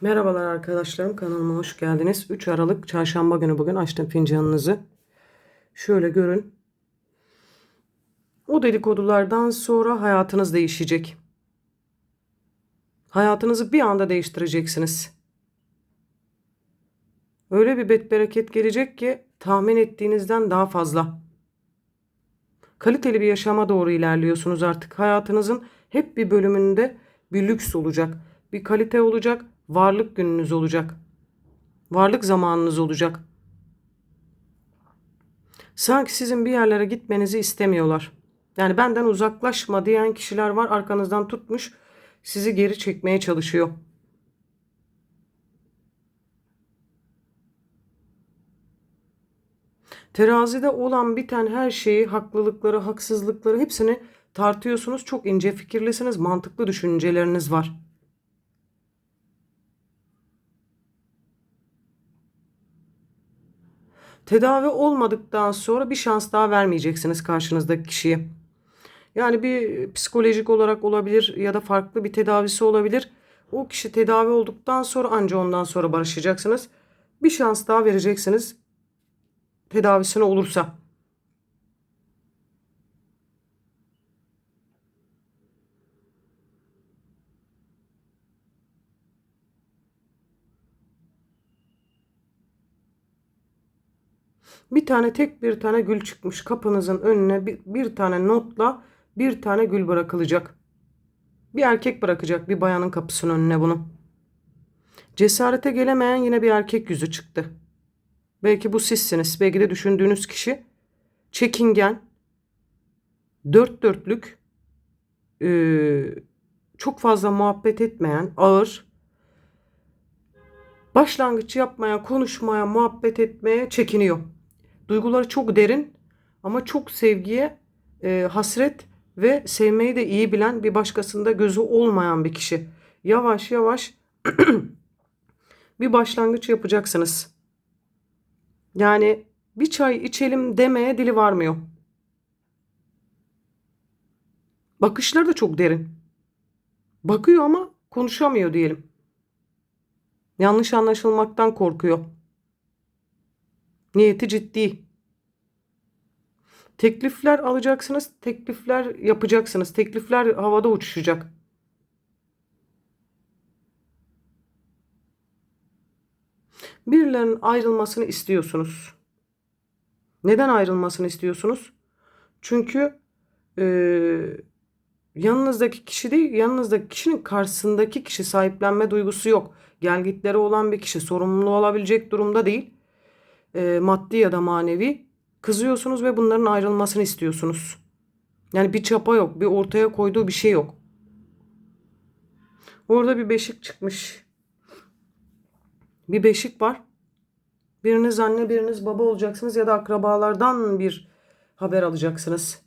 Merhabalar arkadaşlarım kanalıma hoş geldiniz. 3 Aralık çarşamba günü bugün açtım fincanınızı. Şöyle görün. O dedikodulardan sonra hayatınız değişecek. Hayatınızı bir anda değiştireceksiniz. Öyle bir betbereket gelecek ki tahmin ettiğinizden daha fazla. Kaliteli bir yaşama doğru ilerliyorsunuz artık. Hayatınızın hep bir bölümünde bir lüks olacak. Bir kalite olacak. Varlık gününüz olacak. Varlık zamanınız olacak. Sanki sizin bir yerlere gitmenizi istemiyorlar. Yani benden uzaklaşma diyen kişiler var arkanızdan tutmuş sizi geri çekmeye çalışıyor. Terazide olan biten her şeyi, haklılıkları, haksızlıkları hepsini tartıyorsunuz. Çok ince fikirlisiniz, mantıklı düşünceleriniz var. Tedavi olmadıktan sonra bir şans daha vermeyeceksiniz karşınızdaki kişiye. Yani bir psikolojik olarak olabilir ya da farklı bir tedavisi olabilir. O kişi tedavi olduktan sonra anca ondan sonra barışacaksınız. Bir şans daha vereceksiniz. Tedavisine olursa. Bir tane tek bir tane gül çıkmış kapınızın önüne bir, bir tane notla bir tane gül bırakılacak. Bir erkek bırakacak bir bayanın kapısının önüne bunu. Cesarete gelemeyen yine bir erkek yüzü çıktı. Belki bu sizsiniz. Belki de düşündüğünüz kişi çekingen, dört dörtlük, ee, çok fazla muhabbet etmeyen, ağır, başlangıç yapmaya, konuşmaya, muhabbet etmeye çekiniyor. Duyguları çok derin ama çok sevgiye e, hasret ve sevmeyi de iyi bilen bir başkasında gözü olmayan bir kişi. Yavaş yavaş bir başlangıç yapacaksınız. Yani bir çay içelim demeye dili varmıyor. Bakışları da çok derin. Bakıyor ama konuşamıyor diyelim. Yanlış anlaşılmaktan korkuyor. Niyeti ciddi. Teklifler alacaksınız, teklifler yapacaksınız. Teklifler havada uçuşacak. Birilerinin ayrılmasını istiyorsunuz. Neden ayrılmasını istiyorsunuz? Çünkü e, yanınızdaki kişi değil, yanınızdaki kişinin karşısındaki kişi sahiplenme duygusu yok. Gelgitleri olan bir kişi sorumlu olabilecek durumda değil. E, maddi ya da manevi. Kızıyorsunuz ve bunların ayrılmasını istiyorsunuz. Yani bir çapa yok, bir ortaya koyduğu bir şey yok. Orada bir beşik çıkmış. Bir beşik var. Biriniz anne, biriniz baba olacaksınız ya da akrabalardan bir haber alacaksınız.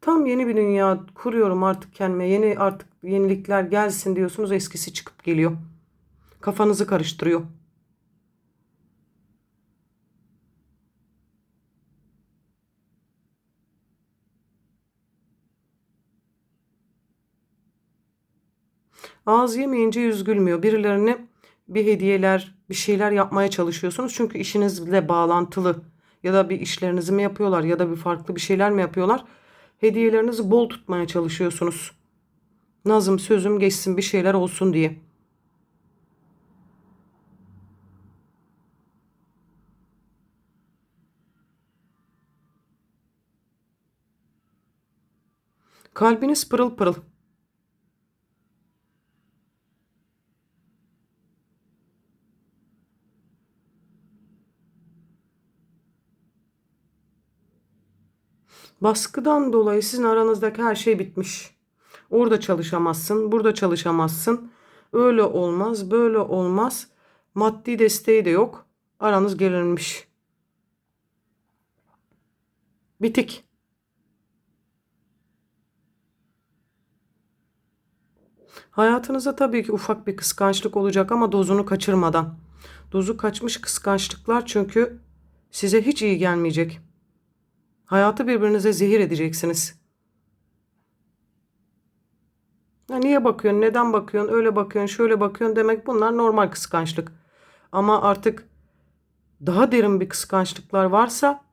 Tam yeni bir dünya kuruyorum artık kendime. Yeni artık yenilikler gelsin diyorsunuz. Eskisi çıkıp geliyor. Kafanızı karıştırıyor. Ağız yemeyince yüz gülmüyor. Birilerine bir hediyeler, bir şeyler yapmaya çalışıyorsunuz. Çünkü işinizle bağlantılı ya da bir işlerinizi mi yapıyorlar ya da bir farklı bir şeyler mi yapıyorlar? Hediyelerinizi bol tutmaya çalışıyorsunuz. Nazım sözüm geçsin bir şeyler olsun diye. Kalbiniz pırıl pırıl. Baskıdan dolayı sizin aranızdaki her şey bitmiş. Orada çalışamazsın, burada çalışamazsın. Öyle olmaz, böyle olmaz. Maddi desteği de yok. Aranız gerilmiş. Bitik. Hayatınızda tabii ki ufak bir kıskançlık olacak ama dozunu kaçırmadan. Dozu kaçmış kıskançlıklar çünkü size hiç iyi gelmeyecek. Hayatı birbirinize zehir edeceksiniz. Ya niye bakıyorsun, neden bakıyorsun, öyle bakıyorsun, şöyle bakıyorsun demek bunlar normal kıskançlık. Ama artık daha derin bir kıskançlıklar varsa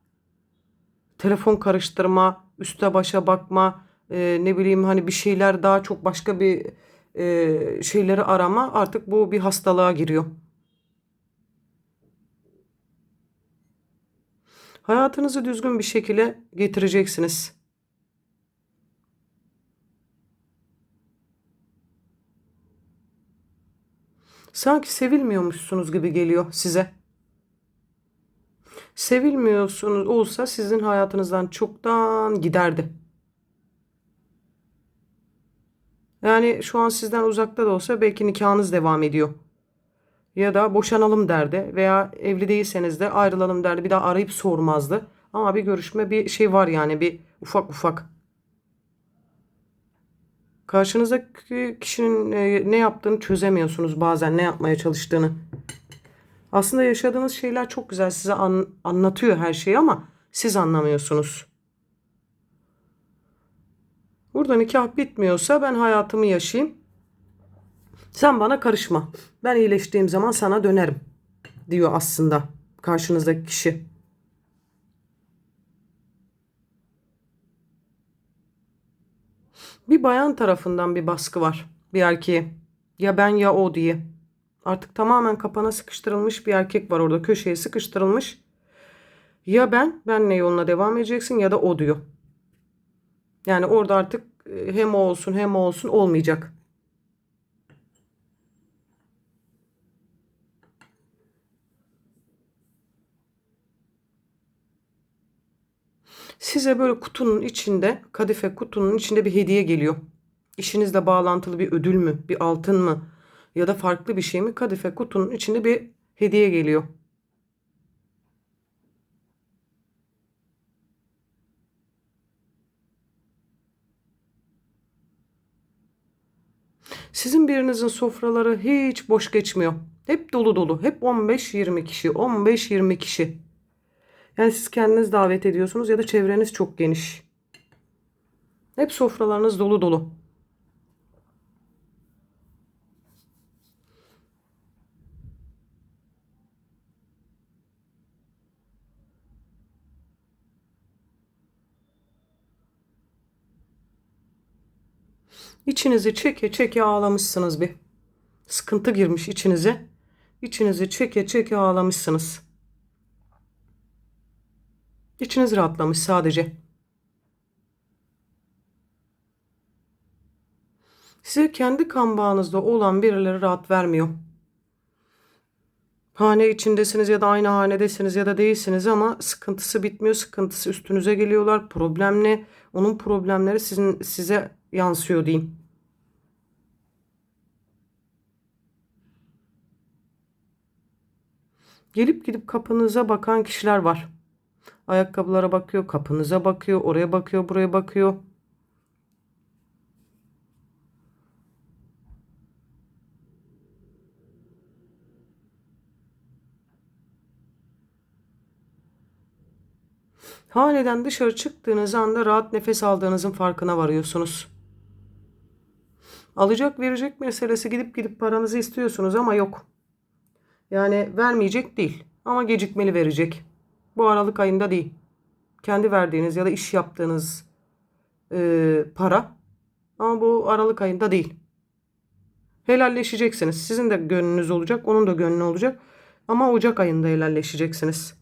telefon karıştırma, üste başa bakma, e, ne bileyim hani bir şeyler daha çok başka bir e, şeyleri arama artık bu bir hastalığa giriyor. Hayatınızı düzgün bir şekilde getireceksiniz. Sanki sevilmiyormuşsunuz gibi geliyor size. Sevilmiyorsunuz olsa sizin hayatınızdan çoktan giderdi. Yani şu an sizden uzakta da olsa belki nikahınız devam ediyor. Ya da boşanalım derdi veya evli değilseniz de ayrılalım derdi. Bir daha arayıp sormazdı. Ama bir görüşme bir şey var yani bir ufak ufak. Karşınızdaki kişinin e, ne yaptığını çözemiyorsunuz bazen ne yapmaya çalıştığını. Aslında yaşadığınız şeyler çok güzel size an, anlatıyor her şeyi ama siz anlamıyorsunuz. Burada nikah bitmiyorsa ben hayatımı yaşayayım. Sen bana karışma. Ben iyileştiğim zaman sana dönerim diyor aslında karşınızdaki kişi. Bir bayan tarafından bir baskı var bir erkeğe. Ya ben ya o diye. Artık tamamen kapana sıkıştırılmış bir erkek var orada köşeye sıkıştırılmış. Ya ben, benle yoluna devam edeceksin ya da o diyor. Yani orada artık e, hem o olsun hem o olsun olmayacak. Size böyle kutunun içinde, kadife kutunun içinde bir hediye geliyor. İşinizle bağlantılı bir ödül mü, bir altın mı ya da farklı bir şey mi? Kadife kutunun içinde bir hediye geliyor. Sizin birinizin sofraları hiç boş geçmiyor. Hep dolu dolu. Hep 15-20 kişi, 15-20 kişi. Yani siz kendiniz davet ediyorsunuz ya da çevreniz çok geniş. Hep sofralarınız dolu dolu. İçinizi çeke çeke ağlamışsınız bir. Sıkıntı girmiş içinize. İçinizi çeke çeke ağlamışsınız. İçiniz rahatlamış sadece. Size kendi kan bağınızda olan birileri rahat vermiyor. Hane içindesiniz ya da aynı hanedesiniz ya da değilsiniz ama sıkıntısı bitmiyor. Sıkıntısı üstünüze geliyorlar. Problem ne? Onun problemleri sizin size yansıyor diyeyim. Gelip gidip kapınıza bakan kişiler var. Ayakkabılara bakıyor, kapınıza bakıyor, oraya bakıyor, buraya bakıyor. Haneden dışarı çıktığınız anda rahat nefes aldığınızın farkına varıyorsunuz. Alacak verecek meselesi gidip gidip paranızı istiyorsunuz ama yok. Yani vermeyecek değil ama gecikmeli verecek. Bu Aralık ayında değil. Kendi verdiğiniz ya da iş yaptığınız e, para ama bu Aralık ayında değil. Helalleşeceksiniz. Sizin de gönlünüz olacak, onun da gönlü olacak. Ama Ocak ayında helalleşeceksiniz.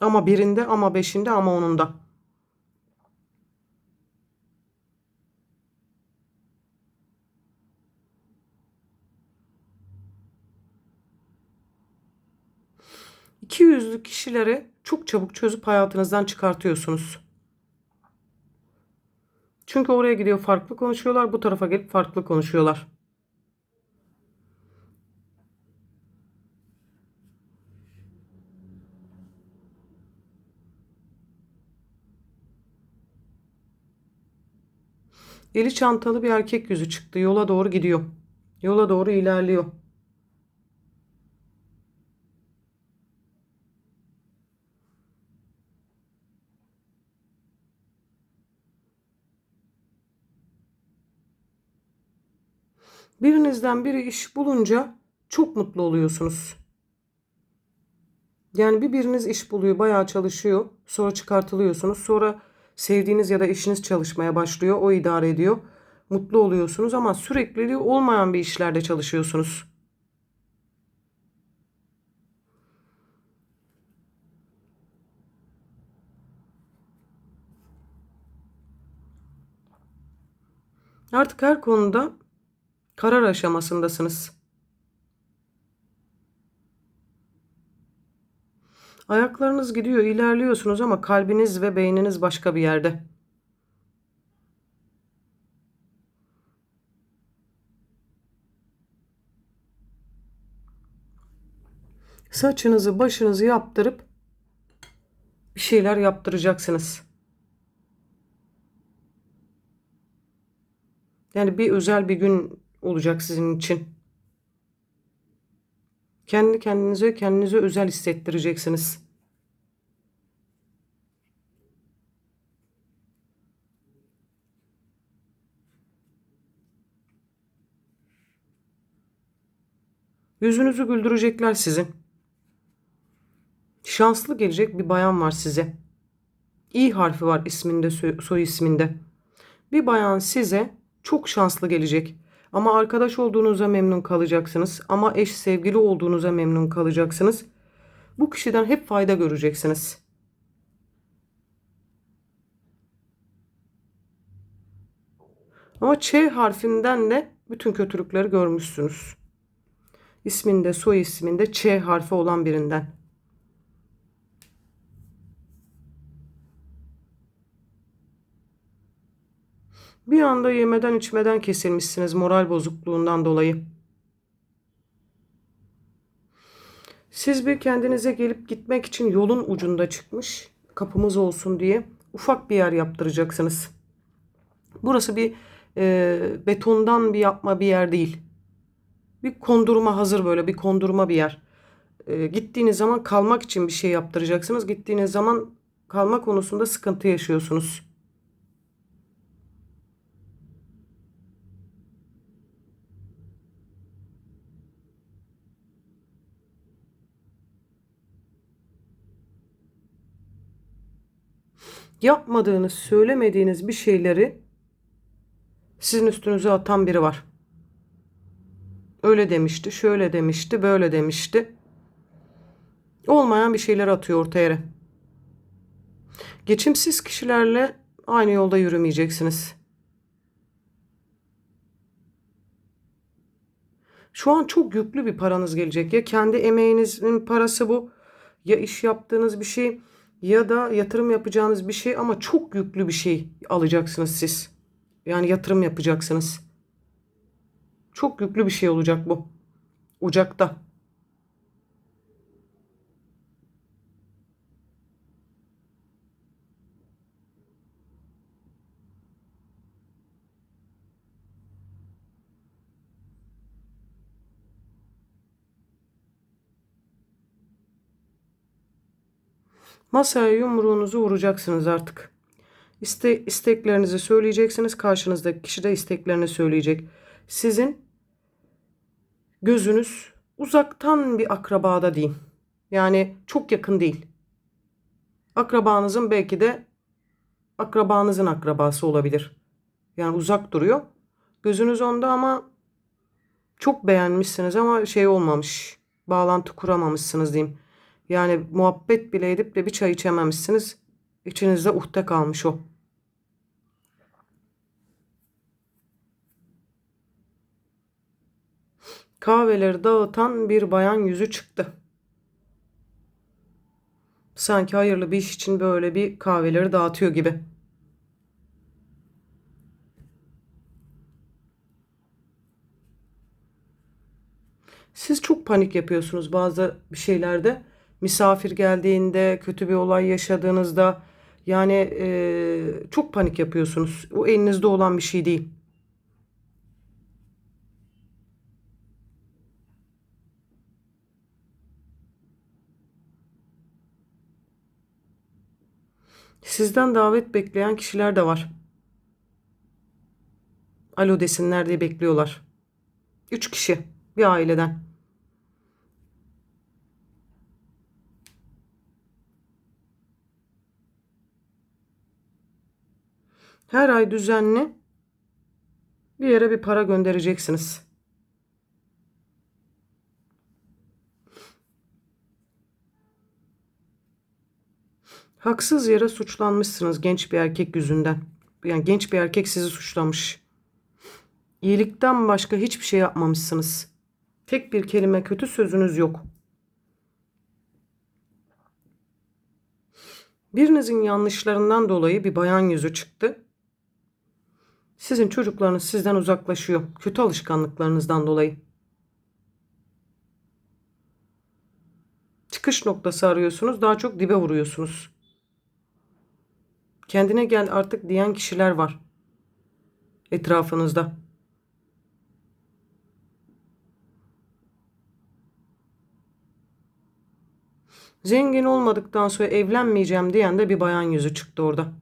Ama birinde ama beşinde ama onunda. 2 yüzlü kişileri çok çabuk çözüp hayatınızdan çıkartıyorsunuz. Çünkü oraya gidiyor farklı konuşuyorlar, bu tarafa gelip farklı konuşuyorlar. Eli çantalı bir erkek yüzü çıktı. Yola doğru gidiyor. Yola doğru ilerliyor. Birinizden biri iş bulunca çok mutlu oluyorsunuz. Yani bir biriniz iş buluyor, bayağı çalışıyor. Sonra çıkartılıyorsunuz. Sonra sevdiğiniz ya da eşiniz çalışmaya başlıyor. O idare ediyor. Mutlu oluyorsunuz ama sürekliliği olmayan bir işlerde çalışıyorsunuz. Artık her konuda karar aşamasındasınız. Ayaklarınız gidiyor, ilerliyorsunuz ama kalbiniz ve beyniniz başka bir yerde. Saçınızı, başınızı yaptırıp bir şeyler yaptıracaksınız. Yani bir özel bir gün olacak sizin için. Kendi kendinize kendinize özel hissettireceksiniz. Yüzünüzü güldürecekler sizin. Şanslı gelecek bir bayan var size. İ harfi var isminde, soy isminde. Bir bayan size çok şanslı gelecek. Ama arkadaş olduğunuza memnun kalacaksınız. Ama eş sevgili olduğunuza memnun kalacaksınız. Bu kişiden hep fayda göreceksiniz. Ama Ç harfinden de bütün kötülükleri görmüşsünüz. İsminde, soy isminde Ç harfi olan birinden. Bir anda yemeden içmeden kesilmişsiniz moral bozukluğundan dolayı. Siz bir kendinize gelip gitmek için yolun ucunda çıkmış kapımız olsun diye ufak bir yer yaptıracaksınız. Burası bir e, betondan bir yapma bir yer değil. Bir kondurma hazır böyle bir kondurma bir yer. E, gittiğiniz zaman kalmak için bir şey yaptıracaksınız. Gittiğiniz zaman kalma konusunda sıkıntı yaşıyorsunuz. Yapmadığınız, söylemediğiniz bir şeyleri sizin üstünüze atan biri var. Öyle demişti, şöyle demişti, böyle demişti. Olmayan bir şeyler atıyor ortaya. Geçimsiz kişilerle aynı yolda yürümeyeceksiniz. Şu an çok yüklü bir paranız gelecek. Ya kendi emeğinizin parası bu ya iş yaptığınız bir şey ya da yatırım yapacağınız bir şey ama çok yüklü bir şey alacaksınız siz. Yani yatırım yapacaksınız. Çok yüklü bir şey olacak bu. Ocakta. Masaya yumruğunuzu vuracaksınız artık. İste, isteklerinizi söyleyeceksiniz. Karşınızdaki kişi de isteklerini söyleyecek. Sizin gözünüz uzaktan bir akrabada değil. Yani çok yakın değil. Akrabanızın belki de akrabanızın akrabası olabilir. Yani uzak duruyor. Gözünüz onda ama çok beğenmişsiniz ama şey olmamış. Bağlantı kuramamışsınız diyeyim. Yani muhabbet bile edip de bir çay içememişsiniz. İçinizde uhde kalmış o. Kahveleri dağıtan bir bayan yüzü çıktı. Sanki hayırlı bir iş için böyle bir kahveleri dağıtıyor gibi. Siz çok panik yapıyorsunuz bazı bir şeylerde misafir geldiğinde, kötü bir olay yaşadığınızda yani e, çok panik yapıyorsunuz. O elinizde olan bir şey değil. Sizden davet bekleyen kişiler de var. Alo desinler diye bekliyorlar. Üç kişi bir aileden. Her ay düzenli bir yere bir para göndereceksiniz. Haksız yere suçlanmışsınız genç bir erkek yüzünden. Yani genç bir erkek sizi suçlamış. İyilikten başka hiçbir şey yapmamışsınız. Tek bir kelime kötü sözünüz yok. Birinizin yanlışlarından dolayı bir bayan yüzü çıktı. Sizin çocuklarınız sizden uzaklaşıyor. Kötü alışkanlıklarınızdan dolayı. Çıkış noktası arıyorsunuz. Daha çok dibe vuruyorsunuz. Kendine gel artık diyen kişiler var. Etrafınızda. Zengin olmadıktan sonra evlenmeyeceğim diyen de bir bayan yüzü çıktı orada.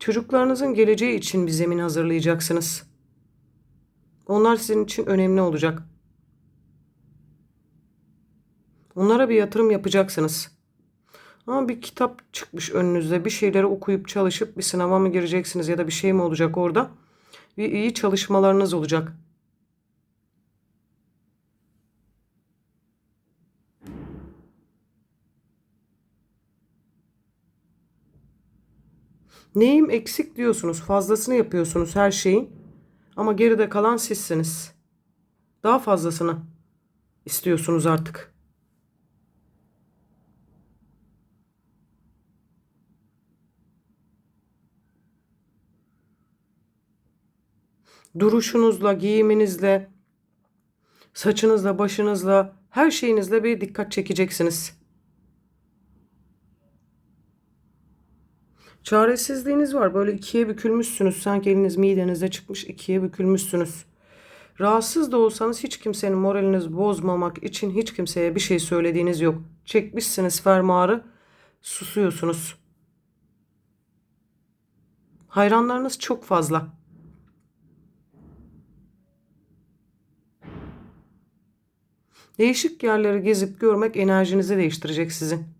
Çocuklarınızın geleceği için bir zemin hazırlayacaksınız. Onlar sizin için önemli olacak. Onlara bir yatırım yapacaksınız. Ama bir kitap çıkmış önünüzde. Bir şeyleri okuyup çalışıp bir sınava mı gireceksiniz ya da bir şey mi olacak orada? Bir iyi çalışmalarınız olacak. Neyim eksik diyorsunuz. Fazlasını yapıyorsunuz her şeyin. Ama geride kalan sizsiniz. Daha fazlasını istiyorsunuz artık. Duruşunuzla, giyiminizle, saçınızla, başınızla, her şeyinizle bir dikkat çekeceksiniz. Çaresizliğiniz var. Böyle ikiye bükülmüşsünüz. Sanki eliniz midenizde çıkmış ikiye bükülmüşsünüz. Rahatsız da olsanız hiç kimsenin moralinizi bozmamak için hiç kimseye bir şey söylediğiniz yok. Çekmişsiniz fermuarı, susuyorsunuz. Hayranlarınız çok fazla. Değişik yerleri gezip görmek enerjinizi değiştirecek sizin.